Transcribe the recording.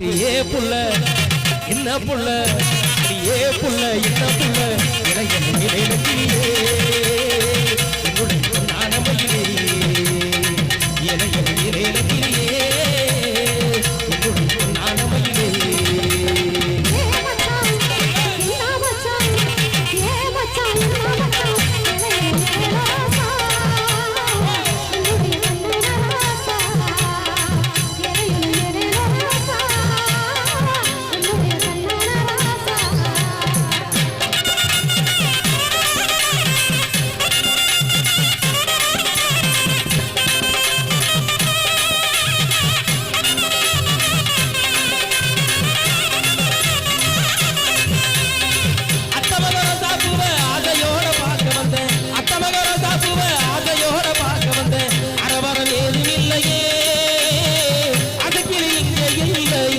ஏ புள்ள என்ன புள்ள? ஏ புள்ள என்ன புள்ள? இளைய இளையிலே என்னுடைய நானமையிலே மயிலே. இளைய